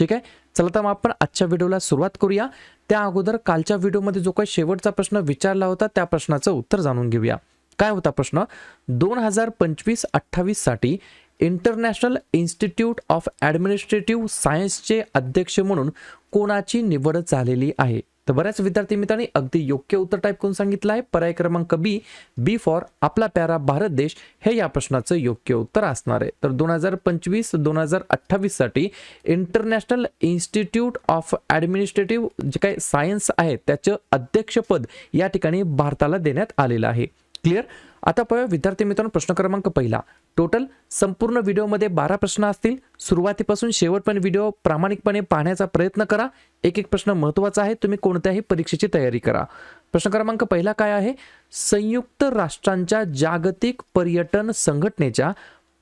ठीक आहे? चला तर मग आपण आजच्या व्हिडिओला सुरुवात करूया. त्या अगोदर कालच्या व्हिडिओमध्ये जो काही शेवटचा प्रश्न विचारला होता त्या प्रश्नाचं उत्तर जाणून घेऊया. काय होता प्रश्न? दोन हजार पंचवीस अठ्ठावीससाठी इंटरनॅशनल इन्स्टिट्यूट ऑफ ॲडमिनिस्ट्रेटिव्ह सायन्सचे अध्यक्ष म्हणून कोणाची निवड झालेली आहे? तर बऱ्याच विद्यार्थी मित्रांनी अगदी योग्य उत्तर टाईप करून सांगितलं आहे. पर्याय क्रमांक बी बी फॉर आपला प्यारा भारत देश हे या प्रश्नाचं योग्य उत्तर असणार आहे. तर दोन हजार पंचवीस दोन हजार अठ्ठावीससाठी इंटरनॅशनल इन्स्टिट्यूट ऑफ ॲडमिनिस्ट्रेटिव्ह जे काही सायन्स आहे त्याचं अध्यक्षपद या ठिकाणी भारताला देण्यात आलेलं आहे. क्लिअर? आता पाहूया विद्यार्थी मित्रांनो प्रश्न क्रमांक पहिला. टोटल संपूर्ण व्हिडिओमध्ये बारा प्रश्न असतील. सुरुवातीपासून शेवटपर्यंत व्हिडिओ प्रामाणिकपणे पाहण्याचा प्रयत्न करा. एक एक प्रश्न महत्त्वाचा आहे तुम्ही कोणत्याही परीक्षेची तयारी करा. प्रश्न क्रमांक पहिला काय आहे? संयुक्त राष्ट्रांच्या जागतिक पर्यटन संघटनेच्या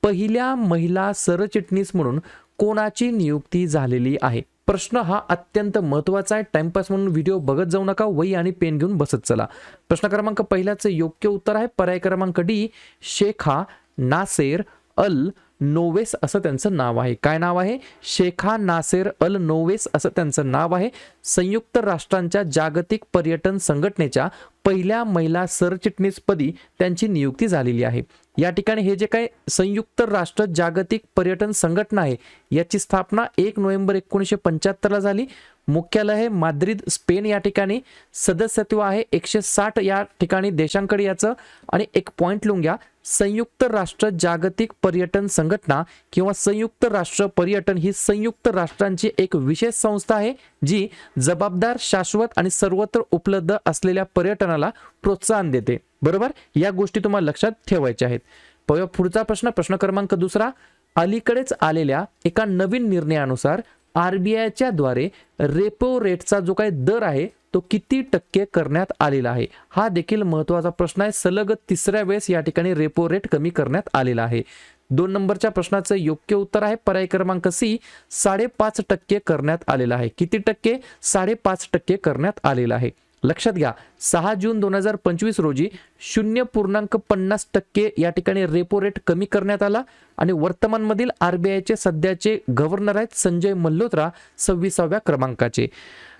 पहिल्या महिला सरचिटणीस म्हणून कोणाची नियुक्ती झालेली आहे? प्रश्न हा अत्यंत महत्त्वाचा आहे. टाइमपास म्हणून व्हिडिओ बघत जाऊ नका वही आणि पेन घेऊन बसत चला. प्रश्न क्रमांक पहिल्याचं योग्य उत्तर आहे. पर्याय क्रमांक D Sheikha Nasser Al Nowais असं त्यांचं नाव आहे. काय नाव आहे? शेखा नासेर अल नोवेस असं त्यांचं नाव आहे. संयुक्त राष्ट्रांच्या जागतिक पर्यटन संघटनेच्या पहिल्या महिला सरचिटणीसपदी त्यांची नियुक्ती झालेली आहे. या ठिकाणी हे जे काय संयुक्त राष्ट्र जागतिक पर्यटन संघटना आहे याची स्थापना एक नोव्हेंबर एकोणीसशे पंच्याहत्तरला झाली. मुख्यालय हे माद्रिद स्पेन या ठिकाणी सदस्यत्व आहे. एकशे साठ या ठिकाणी देशांकडे याचं आणि एक पॉईंट लिहून घ्या. संयुक्त राष्ट्र जागतिक पर्यटन संघटना किंवा संयुक्त राष्ट्र पर्यटन ही संयुक्त राष्ट्रांची एक विशेष संस्था आहे जी जबाबदार शाश्वत आणि सर्वत्र उपलब्ध असलेल्या पर्यटनाला प्रोत्साहन देते. बरोबर? या गोष्टी तुम्हाला लक्षात ठेवायच्या आहेत. पुढचा प्रश्न प्रश्न क्रमांक दुसरा. अलीकडेच आलेल्या एका नवीन निर्णयानुसार आरबीआयच्या द्वारे रेपो रेटचा जो काही दर आहे तो किती टक्के करण्यात आलेला आहे? हा देखील महत्त्वाचा प्रश्न आहे. सलग तिसऱ्या वेळेस या ठिकाणी रेपो रेट कमी करण्यात आलेला आहे. दोन नंबरच्या प्रश्नाचं योग्य उत्तर आहे. पर्याय क्रमांक सी साडेपाच टक्के करण्यात आलेला आहे. किती टक्के? साडेपाच टक्के करण्यात आलेला आहे. लक्षात घ्या सहा जून दोन हजार पंचवीस रोजी शून्य पूर्णांक पन्नास टक्के या ठिकाणी रेपो रेट कमी करण्यात आला आणि वर्तमानमधील आरबीआयचे सध्याचे गव्हर्नर आहेत संजय मल्होत्रा सव्वीसाव्या क्रमांकाचे.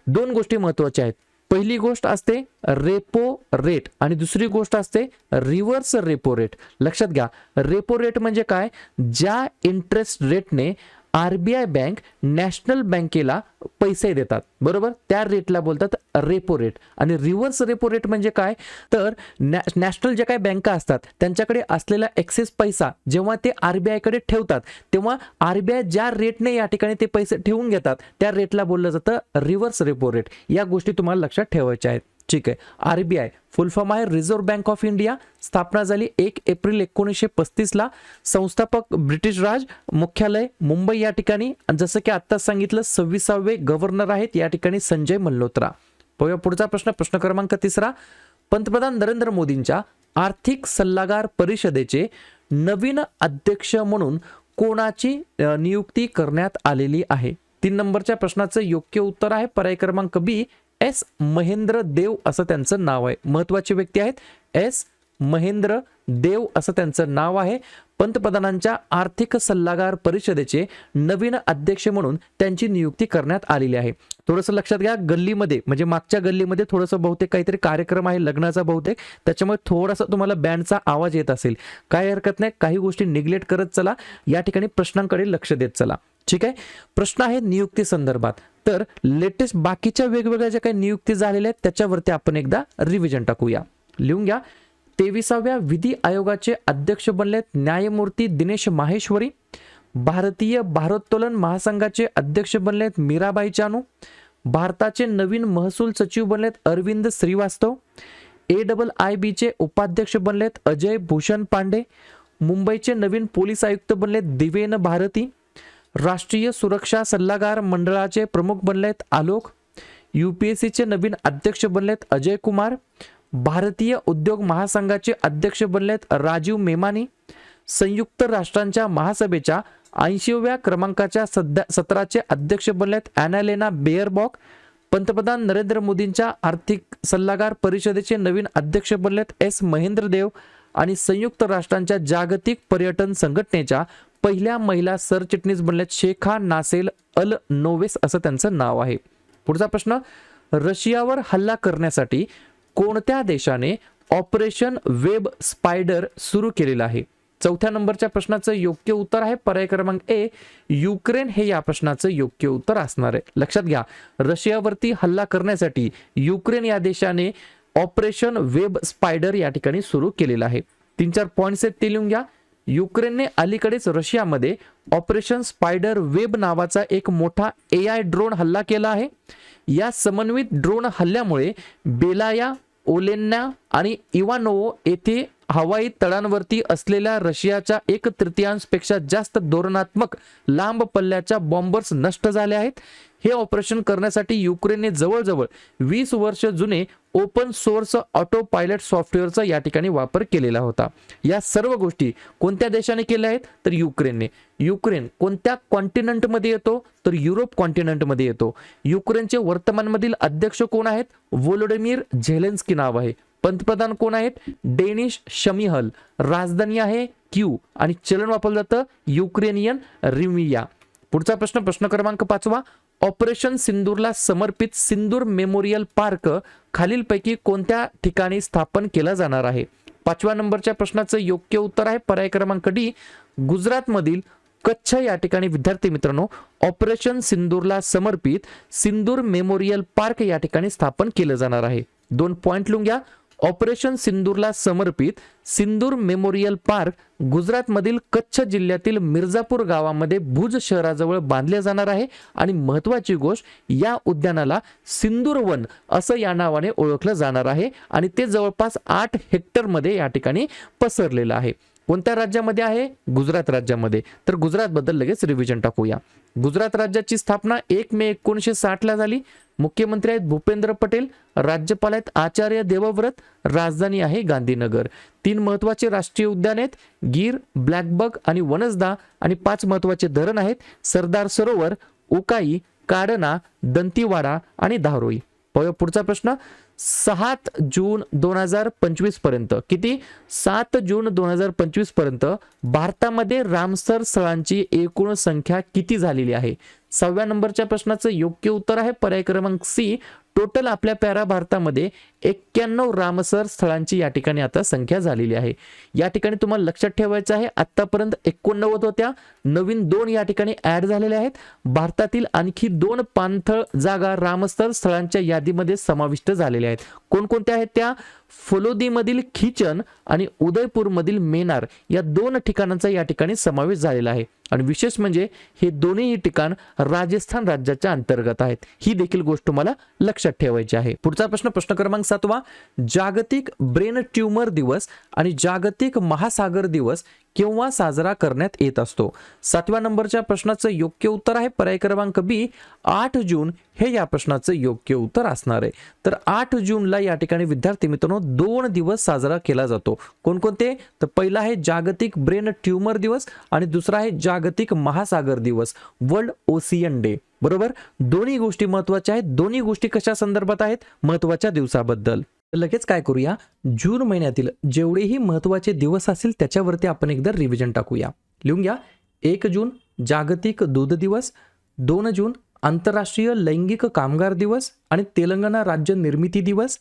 दोन गोष्टी महत्त्वाच्या आहेत. पहिली गोष्ट असते रेपो रेट आणि दुसरी गोष्ट असते रिव्हर्स रेपो रेट लक्षात घ्या रेपो रेट म्हणजे काय? ज्या इंटरेस्ट रेटने आरबीआय बँक नॅशनल बँकेला पैसे देतात. बरोबर? त्या रेटला बोलतात रेपो रेट. आणि रिव्हर्स रेपो रेट म्हणजे काय? तर नॅ नॅशनल ज्या काही बँका असतात त्यांच्याकडे असलेला एक्सेस पैसा जेव्हा ते आरबीआयकडे ठेवतात तेव्हा आरबीआय ज्या रेटने या ठिकाणी ते पैसे ठेवून घेतात त्या रेटला बोललं जातं रिव्हर्स रेपो रेट. या गोष्टी तुम्हाला लक्षात ठेवायच्या आहेत. ठीक आहे. R B I full form आहे. रिझर्व्ह बँक ऑफ इंडिया स्थापना झाली एक एप्रिल एकोणीसशे पस्तीसला संस्थापक ब्रिटिश राज मुख्यालय मुंबई या ठिकाणी. जसं की आत्ताच सांगितलं सव्वीसावे गव्हर्नर आहेत या ठिकाणी संजय मल्होत्रा. पाहूया पुढचा प्रश्न प्रश्न क्रमांक तिसरा. पंतप्रधान नरेंद्र मोदींच्या आर्थिक सल्लागार परिषदेचे नवीन अध्यक्ष म्हणून कोणाची नियुक्ती करण्यात आलेली आहे? तीन नंबरच्या प्रश्नाचं योग्य उत्तर आहे. पर्याय क्रमांक बी एस महेंद्र देव असं त्यांचं नाव आहे. महत्वाची व्यक्ती आहेत. एस महेंद्र देव असं त्यांचं नाव आहे. पंतप्रधानांच्या आर्थिक सल्लागार परिषदेचे नवीन अध्यक्ष म्हणून त्यांची नियुक्ती करण्यात आलेली आहे. थोडंसं लक्षात घ्या गल्लीमध्ये म्हणजे मागच्या गल्लीमध्ये थोडंसं बहुतेक काहीतरी कार्यक्रम आहे लग्नाचा बहुतेक. त्याच्यामुळे थोडासा तुम्हाला बँडचा आवाज येत असेल. काय हरकत नाही काही गोष्टी निग्लेक्ट करत चला. या ठिकाणी प्रश्नांकडे लक्ष देत चला. ठीक आहे? प्रश्न आहे नियुक्ती संदर्भात. तर लेटेस्ट बाकीच्या वेगवेगळ्या ज्या काही नियुक्ती झालेल्या आहेत त्याच्यावरती आपण एकदा रिव्हिजन टाकूया. लिहून घ्या. तेविसाव्या विधी आयोगाचे अध्यक्ष बनलेत न्यायमूर्ती दिनेश माहेश्वरी. भारतीय भारोत्तोलन महासंघाचे अध्यक्ष बनलेत मीराबाई चानू. भारताचे नवीन महसूल सचिव बनलेत Arvind Shrivastava. A double I बीचे उपाध्यक्ष बनलेत अजय भूषण पांडे. मुंबईचे नवीन पोलीस आयुक्त बनलेत दिवेन भारती. राष्ट्रीय सुरक्षा सल्लागार मंडळाचे प्रमुख बनलेत आलोक यू पी एस सीचे नवीन अध्यक्ष बनलेत अजय कुमार भारतीय उद्योग महासंघाचे अध्यक्ष बनलेत राजीव मेमानी संयुक्त राष्ट्रांच्या महासभेच्या ऐंशीव्या क्रमांकाच्या सध्या सत्राचे अध्यक्ष बनलेत ॲनालेना बेअरबॉक पंतप्रधान नरेंद्र मोदींच्या आर्थिक सल्लागार परिषदेचे नवीन अध्यक्ष बनलेत एस महेंद्र देव आणि संयुक्त राष्ट्रांच्या जागतिक पर्यटन संघटनेच्या पहिल्या महिला सरचिटणीस बनल्या शेखा नासेल अल नोवेस असं त्यांचं नाव आहे. पुढचा प्रश्न रशियावर हल्ला करण्यासाठी कोणत्या देशाने ऑपरेशन वेब स्पायडर सुरू केलेलं आहे? चौथ्या नंबरच्या प्रश्नाचं योग्य उत्तर आहे पर्याय क्रमांक ए युक्रेन हे या प्रश्नाचं योग्य उत्तर असणार आहे. लक्षात घ्या रशियावरती हल्ला करण्यासाठी युक्रेन या देशाने ऑपरेशन वेब स्पायडर या ठिकाणी सुरू केलेलं आहे. तीन चार पॉईंट्स आहेत ते लिहून घ्या. युक्रेनने अलीकडेच रशियामध्ये ऑपरेशन स्पायडर वेब नावाचा एक मोठा ए आय ड्रोन हल्ला केला आहे. या समन्वित ड्रोन हल्ल्यामुळे बेलाया ओलेन्ना आणि इवानोवो येथे हवाई तळांवरती असलेल्या रशियाच्या एक तृतीयांशपेक्षा जास्त धोरणात्मक लांब पल्ल्याच्या बॉम्बर्स नष्ट झाले आहेत. हे ऑपरेशन करण्यासाठी युक्रेनने जवळजवळ वीस वर्ष जुने ओपन सोर्स ऑटो पायलट सॉफ्टवेअरचा या ठिकाणी वापर केलेला होता. या सर्व गोष्टी कोणत्या देशाने केल्या आहेत? तर युक्रेनने. युक्रेन कोणत्या कॉन्टिनेंटमध्ये येतो? तर युरोप कॉन्टिनेंटमध्ये येतो. युक्रेनचे वर्तमानमधील अध्यक्ष कोण आहेत? वोलोडिमीर झेलेन्स्की नाव आहे. पंतप्रधान कोण आहेत? Denys Shmyhal. राजधानी आहे क्यू. आणि चलन वापरलं जातं युक्रेनियन रिमिया पुढचा प्रश्न प्रश्न क्रमांक पाचवा. ऑपरेशन सिंदूरला समर्पित सिंदूर मेमोरियल पार्क खालीलपैकी कोणत्या ठिकाणी स्थापन केला जाणार आहे? पाचव्या नंबरच्या प्रश्नाचं योग्य उत्तर आहे पर्याय क्रमांक डी. गुजरातमधील कच्छ या ठिकाणी. विद्यार्थी मित्रांनो ऑपरेशन सिंदूरला समर्पित सिंदूर मेमोरियल पार्क या ठिकाणी स्थापन केलं जाणार आहे. दोन पॉइंट लिहून घ्या. ऑपरेशन सिंदूरला समर्पित सिंदूर मेमोरियल पार्क गुजरातमधील कच्छ जिल्ह्यातील मिर्झापूर गावामध्ये भुज शहराजवळ बांधले जाणार आहे. आणि महत्वाची गोष्ट या उद्यानाला सिंदूर वन असं या नावाने ओळखलं जाणार आहे. आणि ते जवळपास आठ हेक्टरमध्ये या ठिकाणी पसरलेलं आहे. कोणत्या राज्यामध्ये आहे? गुजरात राज्यामध्ये. तर गुजरातबद्दल लगेच रिव्हिजन टाकूया. गुजरात राज्याची स्थापना एक मे एकोणीसशे साठला झाली. मुख्यमंत्री आहेत भूपेंद्र पटेल राज्यपाल आहेत आचार्य देवव्रत राजधानी आहे गांधीनगर. तीन महत्त्वाचे राष्ट्रीय उद्यान आहेत गीर ब्लॅकबग आणि वनसदा आणि पाच महत्त्वाचे धरण आहेत सरदार सरोवर उकाई काडना दंतीवाडा आणि धारोई. पुढचा प्रश्न. सात जून दोन हजार पंचवीसपर्यंत. किती? सात जून दोन हजार पंचवीसपर्यंत भारतामध्ये रामसर स्थळांची एकूण संख्या किती झालेली आहे? सहाव्या नंबरच्या प्रश्नाचं योग्य उत्तर आहे. पर्याय क्रमांक सी टोटल आपल्या प्यारा भारतामध्ये एक्क्याण्णव रामसर स्थळांची या ठिकाणी आता संख्या झालेली आहे. या ठिकाणी तुम्हाला लक्षात ठेवायचं आहे आतापर्यंत एकोणनव्वद होत्या. नवीन दोन या ठिकाणी ऍड झालेल्या आहेत. भारतातील आणखी दोन पाणथळ जागा रामस्थळ स्थळांच्या यादीमध्ये समाविष्ट झालेल्या आहेत. कोणकोणत्या आहेत त्या? फलोदीमधील खिचन आणि उदयपूरमधील मेनार या दोन ठिकाणांचा या ठिकाणी समावेश झालेला आहे. आणि विशेष म्हणजे हे दोन्ही ठिकाण राजस्थान राज्याच्या अंतर्गत आहेत. ही देखील गोष्ट तुम्हाला लक्षात ठेवायची आहे. पुढचा प्रश्न प्रश्न क्रमांक सातवा. जागतिक ब्रेन ट्यूमर दिवस आणि जागतिक महासागर दिवस किंवा साजरा करण्यात येत असतो. सातव्या नंबरच्या प्रश्नाचं योग्य उत्तर आहे पर्याय क्रमांक बी. आठ जून हे या प्रश्नाचं योग्य उत्तर असणार आहे. तर आठ जूनला या ठिकाणी विद्यार्थी मित्रांनो दोन दिवस साजरा केला जातो. कोणकोणते? तर पहिला आहे जागतिक ब्रेन ट्यूमर दिवस आणि दुसरा आहे जागतिक महासागर दिवस वर्ल्ड ओसियन डे. बरोबर? दोन्ही गोष्टी महत्त्वाच्या आहेत. दोन्ही गोष्टी कशा संदर्भात आहेत? महत्त्वाच्या दिवसाबद्दल. तर लगेच काय करूया? जून महिन्यातील जेवढेही महत्त्वाचे दिवस असतील त्याच्यावरती आपण एकदा रिव्हिजन टाकूया. लिहून घ्या. एक जून जागतिक दूध दिवस. दोन जून आंतरराष्ट्रीय लैंगिक कामगार दिवस आणि तेलंगणा राज्य निर्मिती दिवस.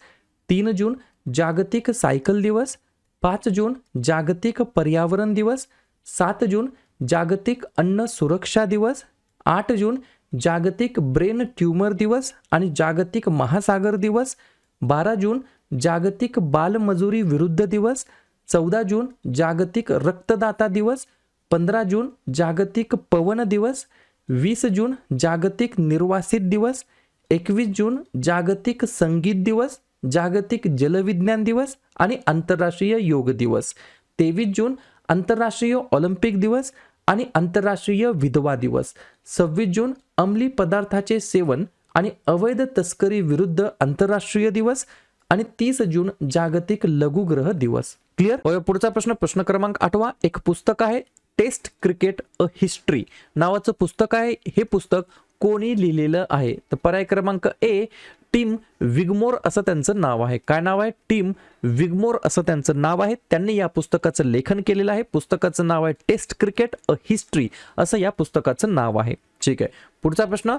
तीन जून जागतिक सायकल दिवस. पाच जून जागतिक पर्यावरण दिवस. सात जून जागतिक अन्न सुरक्षा दिवस. आठ जून जागतिक ब्रेन ट्यूमर दिवस आणि जागतिक महासागर दिवस. बारा जून जागतिक बालमजुरी विरुद्ध दिवस चौदा जून जागतिक रक्तदाता दिवस पंधरा जून जागतिक पवन दिवस वीस जून जागतिक निर्वासित दिवस एकवीस जून जागतिक संगीत दिवस जागतिक जलविज्ञान दिवस आणि आंतरराष्ट्रीय योग दिवस तेवीस जून आंतरराष्ट्रीय ऑलिम्पिक दिवस आणि आंतरराष्ट्रीय विधवा दिवस सव्वीस जून अंमली पदार्थाचे सेवन आणि अवैध तस्करी विरुद्ध आंतरराष्ट्रीय दिवस आणि तीस जून जागतिक लघुग्रह दिवस. क्लिअर पुढचा प्रश्न प्रश्न क्रमांक आठवा. एक पुस्तक आहे टेस्ट क्रिकेट अ हिस्ट्री. नावाचं पुस्तक आहे हे पुस्तक कोणी लिहिलेलं आहे? तर पर्याय क्रमांक ए टीम विगमोर असं त्यांचं नाव आहे. काय नाव आहे? टीम विगमोर असं त्यांचं नाव आहे. त्यांनी या पुस्तकाचं लेखन केलेलं आहे. पुस्तकाचं नाव आहे टेस्ट क्रिकेट अ हिस्ट्री असं या पुस्तकाचं नाव आहे. ठीक आहे. पुढचा प्रश्न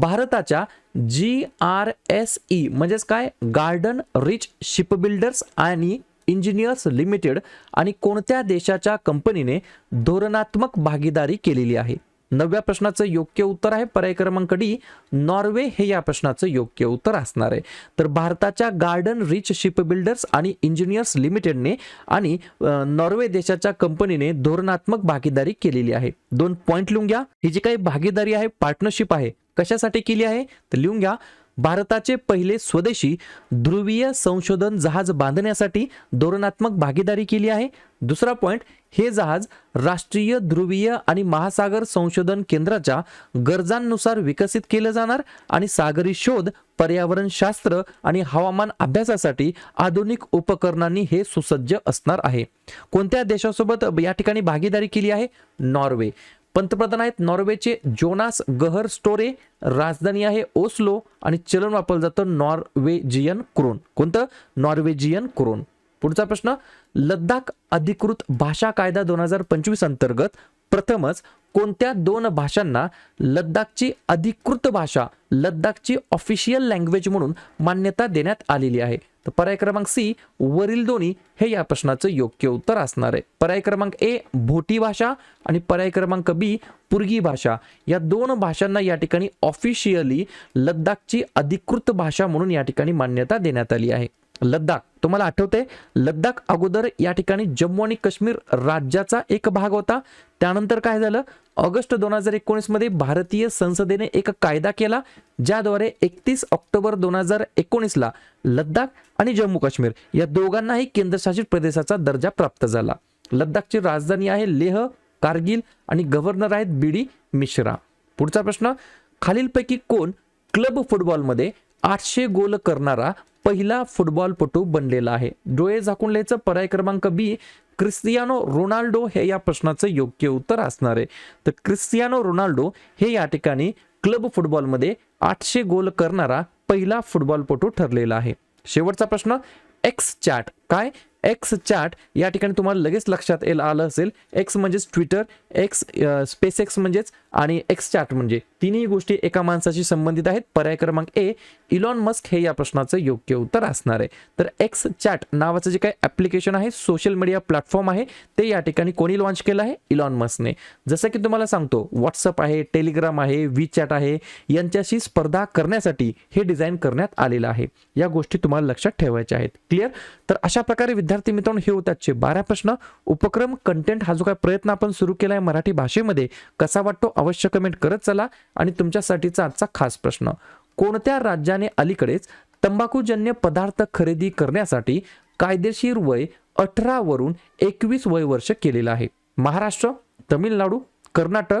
भारताच्या जी आर एस ई म्हणजेच काय? गार्डन रिच शिपबिल्डर्स आणि इंजिनियर्स लिमिटेड आणि कोणत्या देशाच्या कंपनीने धोरणात्मक भागीदारी केलेली आहे? नवव्या प्रश्नाचं योग्य उत्तर आहे. पर्याय क्रमांक डी नॉर्वे हे या प्रश्नाचं योग्य उत्तर असणार आहे. तर भारताच्या गार्डन रिच शिपबिल्डर्स आणि इंजिनियर्स लिमिटेडने आणि नॉर्वे देशाच्या कंपनीने धोरणात्मक भागीदारी केलेली आहे. दोन पॉईंट लिहून घ्या. ही जी काही भागीदारी आहे पार्टनरशिप आहे कशासाठी केली आहे? तर लिहून घ्या. भारताचे पहिले स्वदेशी ध्रुवीय संशोधन जहाज बांधण्यासाठी धोरणात्मक भागीदारी केली आहे. दुसरा पॉइंट हे जहाज राष्ट्रीय ध्रुवीय आणि महासागर संशोधन केंद्राच्या गरजांनुसार विकसित केलं जाणार आणि सागरी शोध पर्यावरण शास्त्र आणि हवामान अभ्यासासाठी आधुनिक उपकरणांनी हे सुसज्ज असणार आहे. कोणत्या देशासोबत या ठिकाणी भागीदारी केली आहे? नॉर्वे. पंतप्रधान आहेत नॉर्वेचे जोनास गहर स्टोरे राजधानी आहे ओस्लो आणि चलन वापरलं जातं नॉर्वेजियन क्रोन. कोणतं? Norwegian krone. पुढचा प्रश्न लद्दाख अधिकृत भाषा कायदा दोन हजार पंचवीस अंतर्गत प्रथमच कोणत्या दोन भाषांना लद्दाखची अधिकृत भाषा लद्दाखची ऑफिशियल लँग्वेज म्हणून मान्यता देण्यात आलेली आहे? तर पर्याय क्रमांक सी वरील दोन्ही हे या प्रश्नाचं योग्य उत्तर असणार आहे. पर्याय क्रमांक ए भोटी भाषा आणि पर्याय क्रमांक बी पुर्गी भाषा. या दोन भाषांना या ठिकाणी ऑफिशियली लद्दाखची अधिकृत भाषा म्हणून या ठिकाणी मान्यता देण्यात आली आहे. लद्दाख. तुम्हाला आठवते लद्दाख अगोदर या ठिकाणी जम्मू आणि काश्मीर राज्याचा एक भाग होता. त्यानंतर काय झालं? ऑगस्ट दोन हजार एकोणीसमध्ये भारतीय संसदेने एक कायदा केला ज्याद्वारे एकतीस ऑक्टोबर दोन हजार एकोणीसला लद्दाख आणि जम्मू काश्मीर या दोघांनाही केंद्रशासित प्रदेशाचा दर्जा प्राप्त झाला. लद्दाखची राजधानी आहे लेह कारगिल आणि गव्हर्नर आहेत बीडी मिश्रा. पुढचा प्रश्न खालीलपैकी कोण क्लब फुटबॉलमध्ये आठशे गोल करणारा पहिला फुटबॉलपटू बनलेला आहे. डोळे झाकून लिहायचं पर्याय क्रमांक बी क्रिस्तियानो रोनाल्डो हे या प्रश्नाचं योग्य उत्तर असणार आहे. तर क्रिस्तियानो रोनाल्डो हे या ठिकाणी क्लब फुटबॉलमध्ये आठशे गोल करणारा पहिला फुटबॉलपटू ठरलेला आहे. शेवटचा प्रश्न एक्स चॅट काय? एक्स चॅट या ठिकाणी तुम्हाला लगेच लक्षात येईल आलं असेल. एक्स म्हणजेच ट्विटर एक्स स्पेस एक्स म्हणजेच आणि एक्स चॅट म्हणजे. तिन्ही गोष्टी एका माणसाशी संबंधित आहेत. पर्याय क्रमांक ए इलॉन मस्क हे या प्रश्नाचं योग्य उत्तर असणार आहे. तर एक्स चॅट नावाचं जे काही ॲप्लिकेशन आहे सोशल मीडिया प्लॅटफॉर्म आहे ते या ठिकाणी कोणी लॉन्च केलं आहे? इलॉन मस्कने. जसं की तुम्हाला सांगतो व्हॉट्सअप आहे टेलिग्राम आहे वी चॅट आहे यांच्याशी स्पर्धा करण्यासाठी हे डिझाईन करण्यात आलेलं आहे. या गोष्टी तुम्हाला लक्षात ठेवायच्या आहेत. क्लिअर तर अशा प्रकारे विद्यार्थी मित्रांनो हे होते आजचे बारा प्रश्न. उपक्रम कंटेंट हा जो काय प्रयत्न आपण सुरू केला आहे मराठी भाषेमध्ये कसा वाटतो अवश्य कमेंट करत चला. आणि तुमच्यासाठीचा आजचा खास प्रश्न. कोणत्या राज्याने अलीकडेच तंबाखूजन्य पदार्थ खरेदी करण्यासाठी कायदेशीर वय अठरा वरून एकवीस वय वर्ष केलेलं आहे? महाराष्ट्र तमिळनाडू कर्नाटक